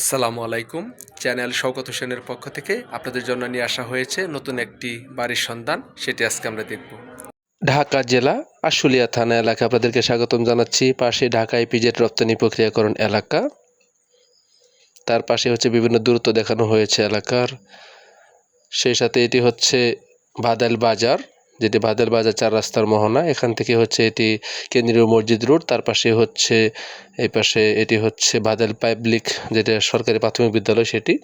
আসসালামু আলাইকুম। চ্যানেল শওকত হোসেনের পক্ষ থেকে আপনাদের জন্য নিয়ে আসা হয়েছে নতুন একটি বাড়ির সন্ধান। সেটি আজকে আমরা দেখব। ঢাকা জেলা, আশুলিয়া থানা এলাকা। আপনাদেরকে স্বাগতম জানাচ্ছি। পাশে ঢাকা ইপিজেড রপ্তানি প্রক্রিয়াকরণ এলাকা। তার পাশে হচ্ছে বিভিন্ন দূরত্ব দেখানো হয়েছে এলাকার। সেই সাথে এটি হচ্ছে বাদাল বাজার। যেটি বাদাল বাজার চার রাস্তার মোহনা, এখান থেকে হচ্ছে এটি কেন্দ্রীয় মসজিদ রোড, তার পাশে হচ্ছে, এই পাশে এটি হচ্ছে বাদাল পাবলিক যেটা সরকারি প্রাথমিক বিদ্যালয় সেটি।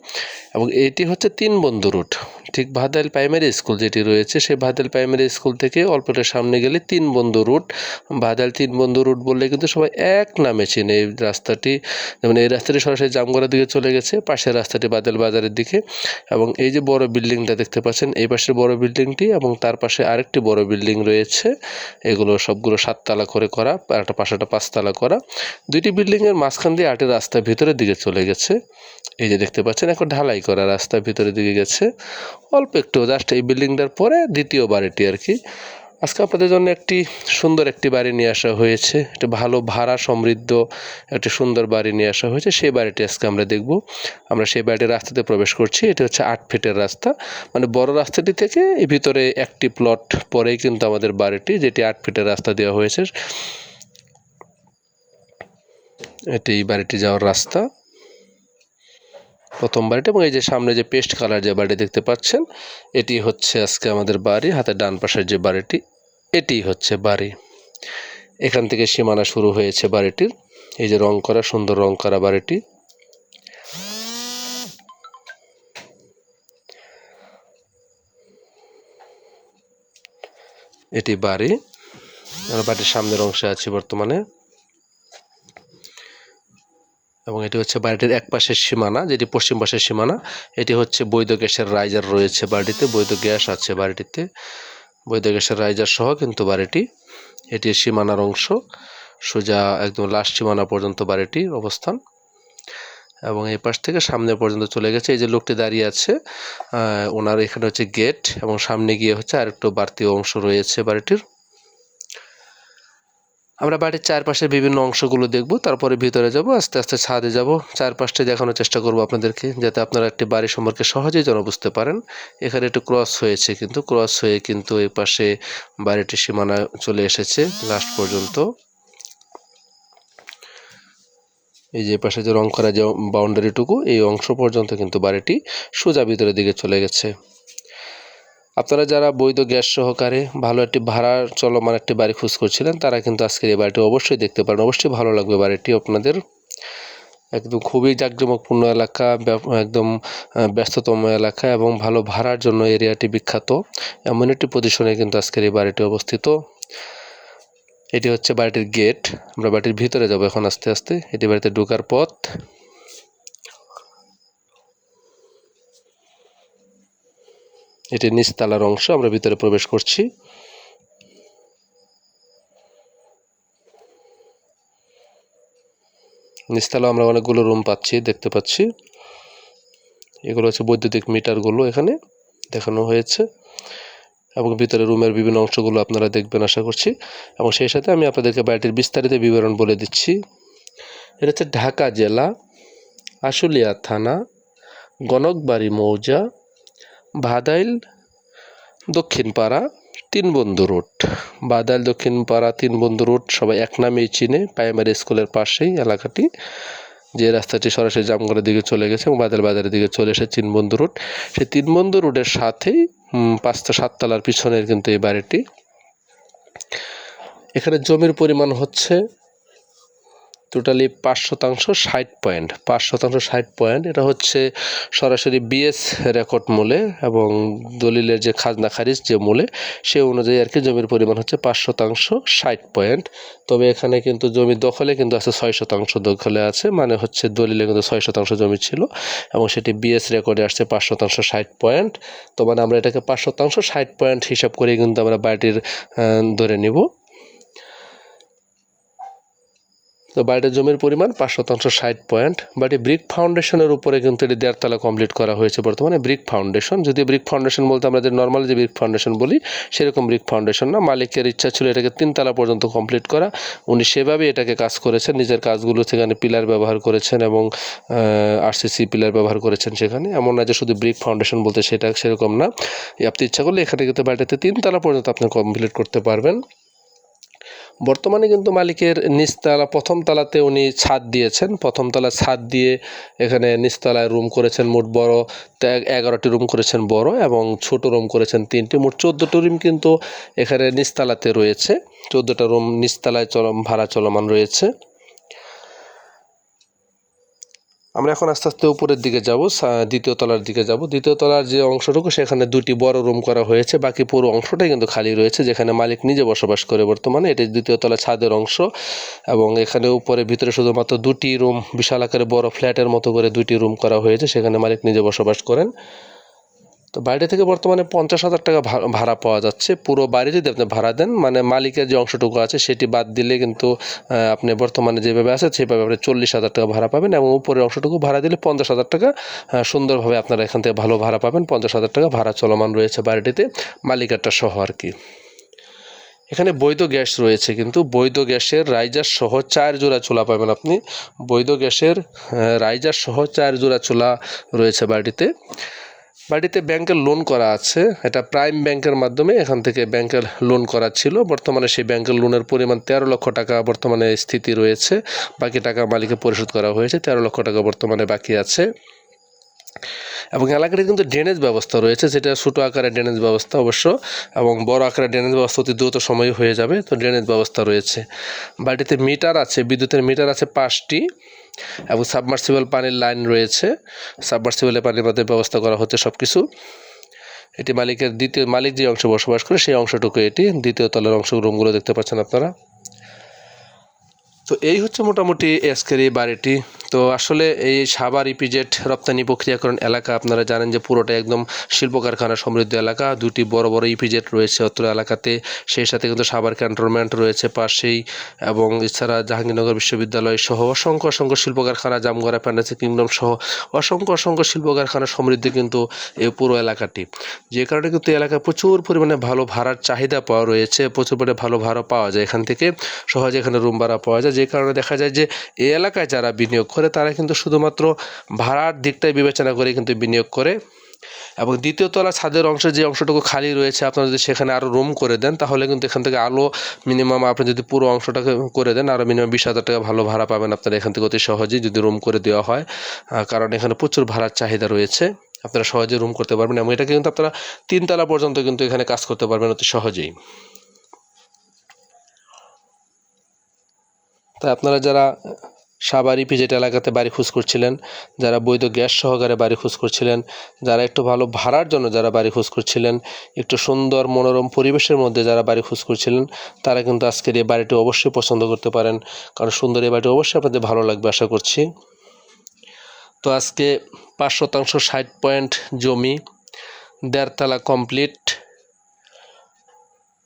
এবং এটি হচ্ছে তিন বন্ধু রুট ঠিক ভাদাল প্রাইমারি স্কুল যেটি রয়েছে, সেই ভাদাল প্রাইমারি স্কুল থেকে অল্পটা সামনে গেলে তিন বন্ধু রুট ভাদাল তিন বন্ধু রুট বললে কিন্তু সবাই এক নামে চেনে এই রাস্তাটি। যেমন এই রাস্তাটি সরাসরি জামগড়ার দিকে চলে গেছে, পাশের রাস্তাটি বাদাল বাজারের দিকে। এবং এই যে বড় বিল্ডিংটা দেখতে পাচ্ছেন, এই পাশের বড় বিল্ডিংটি এবং তার পাশে আরেকটি বড় বিল্ডিং রয়েছে। এগুলো সবগুলো সাততলা করে করা, আর একটা পাশাটা পাঁচতলা করা। দুইটি বিল্ডিংয়ের মাঝখান দিয়ে আটের রাস্তা ভিতরের দিকে চলে গেছে। এই যে দেখতে পাচ্ছেন, এখন ঢালাই করা রাস্তা ভিতরের দিকে গেছে। অল্প একটু জাস্ট এই বিল্ডিংটার পরে দ্বিতীয় বাড়িটি আর কি। আজকে আপনাদের জন্য একটি সুন্দর একটি বাড়ি নিয়ে আসা হয়েছে। একটি ভালো ভাড়া সমৃদ্ধ একটি সুন্দর বাড়ি নিয়ে আসা হয়েছে। সেই বাড়িটি আজকে আমরা দেখব। আমরা সেই বাড়িটির রাস্তাতে প্রবেশ করছি। এটি হচ্ছে আট ফিটের রাস্তা। মানে বড় রাস্তাটি থেকে এই ভিতরে একটি প্লট পরেই কিন্তু আমাদের বাড়িটি, যেটি আট ফিটের রাস্তা দেওয়া হয়েছে। এটি এই বাড়িটি যাওয়ার রাস্তা। প্রথম বাড়িটা এবং এই যে সামনে যে পেস্ট কালার যে বাড়ি দেখতে পাচ্ছেন, এটি হচ্ছে আজকে আমাদের বাড়ি। হাতের ডান পাশের যে বাড়িটি এটি হচ্ছে বাড়ি। এখান থেকে সীমানা শুরু হয়েছে বাড়িটির। এই যে রং করা, সুন্দর রং করা বাড়িটি। এটি বাড়ি। আমরা বাড়ির সামনের অংশে আছি বর্তমানে। এবং এটি হচ্ছে বাড়িটির এক পাশের সীমানা, যেটি পশ্চিম পাশের সীমানা। এটি হচ্ছে বৈধ গ্যাসের রাইজার রয়েছে বাড়িতে বৈধ গ্যাস আছে বাড়িটিতে। গ্যাসের রাইজার সহ কিন্তু বাড়িটি, এটি সীমানার অংশ, সোজা একদম লাস্ট সীমানা পর্যন্ত বাড়িটির অবস্থান। এবং এই পাশ থেকে সামনে পর্যন্ত চলে গেছে, এই যে লোকটি দাঁড়িয়ে আছে ওনার এখানে হচ্ছে গেট এবং সামনে গিয়ে হচ্ছে আরেকটু বাড়তি অংশ রয়েছে বাড়িটির। আমরা বাড়ির চারপাশের বিভিন্ন অংশগুলো দেখব, তারপরে ভিতরে যাব, আস্তে আস্তে ছাদে যাব। চারপাশটা দেখানোর চেষ্টা করব আপনাদেরকে, যাতে আপনারা একটি বাড়ি সম্পর্কে সহজেই যেন বুঝতে পারেন। এখানে একটু ক্রস হয়েছে কিন্তু, ক্রস হয়ে কিন্তু এই পাশে বাড়িটির সীমানা চলে এসেছে লাস্ট পর্যন্ত। এই যে পাশে যে রং করা যে বাউন্ডারিটুকু এই অংশ পর্যন্ত কিন্তু বাড়িটি সোজা ভিতরের দিকে চলে গেছে। আপনারা যারা বৈধ গ্যাস সহকারে ভালো একটি ভাড়া চলমান একটি বাড়ি খোঁজ করছিলেন, তারা কিন্তু আজকের এই বাড়িটি অবশ্যই দেখতে পারেন। অবশ্যই ভালো লাগবে বাড়িটি আপনাদের। একদম খুবই জাঁকজমকপূর্ণ এলাকা একদম ব্যস্ততম এলাকা এবং ভালো ভাড়ার জন্য এরিয়াটি বিখ্যাত। এমন একটি পজিশনে কিন্তু আজকের এই বাড়িটি অবস্থিত। এটি হচ্ছে বাড়িটির গেট। আমরা বাড়িটির ভিতরে যাব এখন আস্তে আস্তে। এটি বাড়িতে ঢোকার পথ। এটি নিচতলার অংশ, আমরা ভিতরে প্রবেশ করছি। নিচতলা আমরা অনেকগুলো রুম পাচ্ছি, দেখতে পাচ্ছি। এগুলো হচ্ছে বৈদ্যুতিক মিটারগুলো এখানে দেখানো হয়েছে। এবং ভিতরে রুমের বিভিন্ন অংশগুলো আপনারা দেখবেন, আশা করছি। এবং সেই সাথে আমি আপনাদেরকে বাড়িটির বিস্তারিত বিবরণ বলে দিচ্ছি। এটা হচ্ছে ঢাকা জেলা আশুলিয়া থানা, গণকবাড়ি মৌজা ভাদাইল দক্ষিণপাড়া তিন বন্ধু রোড। বাদাইল, দক্ষিণপাড়া তিন বন্ধু রোড সবাই এক নামেই চিনে। প্রাইমারি স্কুলের পাশেই এলাকাটি, যে রাস্তাটি সরাসরি জামগড়ের দিকে চলে গেছে এবং বাজার বাজারের দিকে চলে এসে তিন বন্ধু রোড। সেই তিন বন্ধু রোডের সাথেই পাঁচটা সাততলার পিছনের কিন্তু এই বাড়িটি। এখানে জমির পরিমাণ হচ্ছে টোটালি পাঁচ শতাংশ ষাট পয়েন্ট। পাঁচ শতাংশ ষাট পয়েন্ট, এটা হচ্ছে সরাসরি বিএস রেকর্ড মূলে এবং দলিলের যে খাজনা খারিজ যে মূলে, সে অনুযায়ী আর কি জমির পরিমাণ হচ্ছে পাঁচ শতাংশ ষাট পয়েন্ট। তবে এখানে কিন্তু জমি দখলে কিন্তু আছে ছয় শতাংশ দখলে আছে মানে হচ্ছে দলিলে কিন্তু ছয় শতাংশ জমি ছিল এবং সেটি বিএস রেকর্ডে আসছে পাঁচ শতাংশ ষাট পয়েন্ট। তো মানে আমরা এটাকে পাঁচ শতাংশ ষাট পয়েন্ট হিসাব করে কিন্তু আমরা বাড়িটির ধরে নিব। তো বাড়িটার জমির পরিমাণ পাঁচ শতাংশ ষাট পয়েন্ট বাড়ি ব্রিক ফাউন্ডেশনের উপরে কিন্তু এটি দেড়তলা কমপ্লিট করা হয়েছে বর্তমানে। ব্রিক ফাউন্ডেশন যদি ব্রিক ফাউন্ডেশন বলতে আমরা যে নর্মাল যে ব্রিক ফাউন্ডেশন বলি, সেরকম ব্রিক ফাউন্ডেশন না। মালিকের ইচ্ছা ছিল এটাকে তিনতলা পর্যন্ত কমপ্লিট করা। উনি সেভাবেই এটাকে কাজ করেছেন, নিজের কাজগুলো সেখানে পিলার ব্যবহার করেছেন এবং আরসিসি পিলার ব্যবহার করেছেন সেখানে। এমন না যে শুধু ব্রিক ফাউন্ডেশন বলতে সেটা সেরকম না। আপনি ইচ্ছা করলে এখানে কিন্তু বাড়িটাতে তিনতলা পর্যন্ত আপনি কমপ্লিট করতে পারবেন। বর্তমানে কিন্তু মালিকের নিচতলা, প্রথম তলাতে উনি ছাদ দিয়েছেন। প্রথম তলা ছাদ দিয়ে এখানে নিচতলায় রুম করেছেন মোট বড় এগারোটি রুম করেছেন বড় এবং ছোট রুম করেছেন তিনটি। মোট চোদ্দোটি রুম কিন্তু এখানে নিচতলাতে রয়েছে। চোদ্দোটা রুম নিচতলায় চলম, ভাড়া চলমান রয়েছে। আমরা এখন আস্তে আস্তে উপরের দিকে যাব দ্বিতীয় তলার দিকে যাব। দ্বিতীয় তলার যে অংশটুকু, সেখানে দুটি বড় রুম করা হয়েছে। বাকি পুরো অংশটাই কিন্তু খালি রয়েছে, যেখানে মালিক নিজে বসবাস করে বর্তমানে। এটি দ্বিতীয় তলা ছাদের অংশ এবং এখানে উপরে ভিতরে শুধুমাত্র দুটি রুম বিশাল আকারে বড় ফ্ল্যাটের মতো করে দুটি রুম করা হয়েছে, সেখানে মালিক নিজে বসবাস করেন। তো বাড়ি থেকে বর্তমানে পঞ্চাশ হাজার টাকা ভাড়া পাওয়া যাচ্ছে। পুরো বাড়ি যদি আপনি ভাড়া দেন মানে মালিকের যে অংশটুকু আছে সেটি বাদ দিলে কিন্তু আপনি বর্তমানে যেভাবে আছে সেভাবে আপনি চল্লিশ হাজার টাকা ভাড়া পাবেন এবং উপরের অংশটুকু ভাড়া দিলে পঞ্চাশ হাজার টাকা সুন্দরভাবে আপনারা এখান থেকে ভালো ভাড়া পাবেন। পঞ্চাশ হাজার টাকা ভাড়া চলমান রয়েছে বাড়িটিতে মালিকারটা সহ আর কি। এখানে বৈধ গ্যাস রয়েছে কিন্তু, বৈধ গ্যাসের রাইজার সহ চার জোড়া চুলা পাবেন আপনি। বৈধ গ্যাসের রাইজার সহ চার জোড়া চুলা রয়েছে বাড়িতে। বাড়িতে ব্যাংকের লোন করা আছে। এটা প্রাইম ব্যাংকের মাধ্যমে এখান থেকে ব্যাংকের লোন করা ছিল। বর্তমানে সেই ব্যাংকের লোনের পরিমাণ তেরো লক্ষ টাকা বর্তমানে স্থিতি রয়েছে। বাকি টাকা মালিকে পরিশোধ করা হয়েছে। তেরো লক্ষ টাকা বর্তমানে বাকি আছে। এবং এলাকাতে কিন্তু ড্রেনেজ ব্যবস্থা রয়েছে, যেটা ছোটো আকারের ড্রেনেজ ব্যবস্থা অবশ্য, এবং বড় আকারের ড্রেনেজ ব্যবস্থা অতি দ্রুত সময় হয়ে যাবে। তো ড্রেনেজ ব্যবস্থা রয়েছে। বাড়িতে মিটার আছে, বিদ্যুতের মিটার আছে পাঁচটি। এবং সাবমার্সিবল পানির লাইন রয়েছে। সাবমার্সিবলে পানির মধ্যে ব্যবস্থা করা হচ্ছে সব কিছু এটি মালিকের দ্বিতীয়, মালিক যে অংশে বসবাস করে সেই অংশটুকু এটি দ্বিতীয় তলের অংশ রুমগুলো দেখতে পাচ্ছেন আপনারা। তো এই হচ্ছে মোটামুটি এসকের এই বাড়িটি। তো আসলে এই সাভার ইপিজেড রপ্তানি প্রক্রিয়াকরণ এলাকা, আপনারা জানেন যে পুরোটা একদম শিল্প কারখানা সমৃদ্ধ এলাকা, দুটি বড় বড় ইপিজেড রয়েছে অত্র এলাকাতে। সেই সাথে কিন্তু সাভার ক্যান্টনমেন্ট রয়েছে পাশেই এবং এছাড়া জাহাঙ্গীরনগর বিশ্ববিদ্যালয় সহ অসংখ্য অসংখ্য শিল্প কারখানা জামগড়া, প্যান্ডাসি কিংডম সহ অসংখ্য অসংখ্য শিল্প কারখানা সমৃদ্ধ কিন্তু এই পুরো এলাকাটি। যে কারণে কিন্তু এলাকায় প্রচুর পরিমাণে ভালো ভাড়ার চাহিদা পাওয়া রয়েছে, প্রচুর পরিমাণে ভালো ভাড়া পাওয়া যায় এখান থেকে। সহজে এখানে রুম ভাড়া পাওয়া যায়, যে কারণে দেখা যায় যে এই এলাকায় যারা বিনিয়োগ করে তারা কিন্তু শুধুমাত্র ভাড়ার দিকটাই বিবেচনা করে কিন্তু বিনিয়োগ করে। এবং দ্বিতীয় তলা ছাদের অংশে যে অংশটুকু খালি রয়েছে, আপনারা যদি সেখানে আরও রুম করে দেন, তাহলে কিন্তু এখান থেকে আলো মিনিমাম আপনি যদি পুরো অংশটাকে করে দেন আরও মিনিমাম বিশ হাজার টাকা ভালো ভাড়া পাবেন আপনারা এখান থেকে অতি সহজেই যদি রুম করে দেওয়া হয়। কারণ এখানে প্রচুর ভাড়ার চাহিদা রয়েছে, আপনারা সহজে রুম করতে পারবেন এবং এটাকে কিন্তু আপনারা তিনতলা পর্যন্ত কিন্তু এখানে কাজ করতে পারবেন অতি সহজেই। তাই আপনারা যারা সাভার ইপিজেট এলাকাতে বাড়ি খোঁজ করছিলেন, যারা বৈধ গ্যাস সহকারে বাড়ি খোঁজ করছিলেন, যারা একটু ভালো ভাড়ার জন্য যারা বাড়ি খোঁজ করছিলেন, একটু সুন্দর মনোরম পরিবেশের মধ্যে যারা বাড়ি খোঁজ করছিলেন, তারা কিন্তু আজকের এই বাড়িটি অবশ্যই পছন্দ করতে পারেন। কারণ সুন্দর এই বাড়িটি অবশ্যই আপনাদের ভালো লাগবে, আশা করছি। তো আজকে পাঁচ শতাংশ ষাট পয়েন্ট জমি, দেড়তলা কমপ্লিট,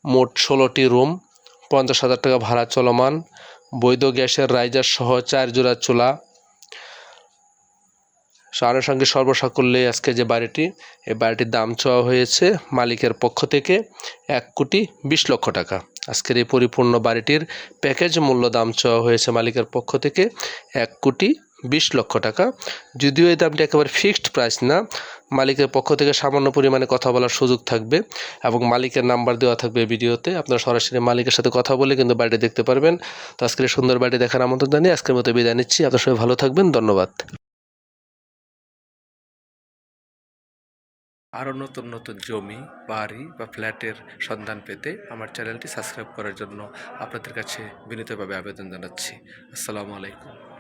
মোট ষোলোটি রুম, পঞ্চাশ হাজার টাকা ভাড়া চলমান। বৈধ গ্যাসের রাইজার সহ চার জোড়া চুলা। সঙ্গে সর্বসাকুল্যে আজকে যে বাড়িটি, এই বাড়িটির দাম চাওয়া হয়েছে মালিকের পক্ষ থেকে এক কোটি বিশ লক্ষ টাকা। আজকের এই পরিপূর্ণ বাড়িটির প্যাকেজ মূল্য দাম চাওয়া হয়েছে মালিকের পক্ষ থেকে এক কোটি বিশ লক্ষ টাকা। যদিও এই দামটি একেবারে ফিক্সড প্রাইস না, মালিকের পক্ষ থেকে সামান্য পরিমাণে কথা বলার সুযোগ থাকবে এবং মালিকের নাম্বার দেওয়া থাকবে ভিডিওতে। আপনারা সরাসরি মালিকের সাথে কথা বলে কিন্তু বাড়িটি দেখতে পারবেন। তো আজকের সুন্দর বাড়িটি দেখার আমন্ত্রণ জানিয়ে আজকের মতো বিদায় নিচ্ছি। আপনার সবাই ভালো থাকবেন, ধন্যবাদ। আরও নতুন নতুন জমি, বাড়ি বা ফ্ল্যাটের সন্ধান পেতে আমার চ্যানেলটি সাবস্ক্রাইব করার জন্য আপনাদের কাছে বিনীতভাবে আবেদন জানাচ্ছি। আসসালামু আলাইকুম।